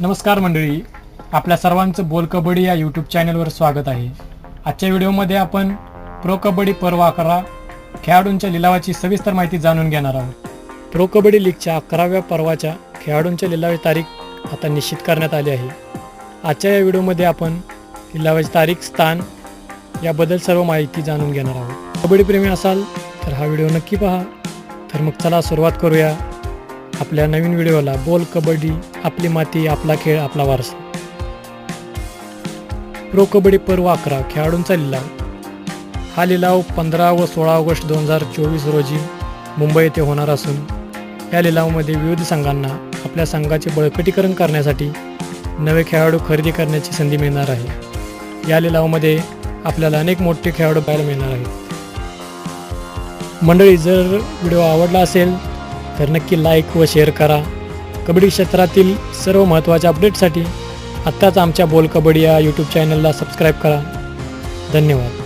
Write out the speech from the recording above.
नमस्कार मंडळी. आपल्या सर्वांचं बोल कबड्डी या यूट्यूब चॅनलवर स्वागत आहे. आजच्या व्हिडिओमध्ये आपण प्रो कबड्डी पर्व अकरा खेळाडूंच्या लिलावाची सविस्तर माहिती जाणून घेणार आहोत. प्रो कबड्डी लीगच्या अकराव्या पर्वाच्या खेळाडूंच्या लिलावाची तारीख आता निश्चित करण्यात आली आहे. आजच्या या व्हिडिओमध्ये आपण लिलावाची तारीख स्थान याबद्दल सर्व माहिती जाणून घेणार आहोत. कबड्डी प्रेमी असाल तर हा व्हिडिओ नक्की पहा. तर मग चला सुरुवात करूया. आपल्या नवीन व्हिडिओला बोल कबड्डी आपली माती आपला खेळ आपला वारसा. प्रो कबड्डी पर्व अकरा खेळाडूंचा लिलाव हा लिलाव पंधरा व सोळा ऑगस्ट दोन हजार चोवीस रोजी मुंबई येथे होणार असून या लिलावमध्ये विविध संघांना आपल्या संघाचे बळकटीकरण करण्यासाठी नवे खेळाडू खरेदी करण्याची संधी मिळणार आहे. या लिलावमध्ये आपल्याला अनेक मोठे खेळाडू पाहायला मिळणार आहेत. मंडळी जर व्हिडिओ आवडला असेल तर नक्की लाईक व शेअर करा. कबड्डी क्षेत्रातील सर्व महत्त्वाच्या अपडेटसाठी आत्ताच आमच्या बोल कबड्डी या यूट्यूब चॅनलला सबस्क्राईब करा. धन्यवाद.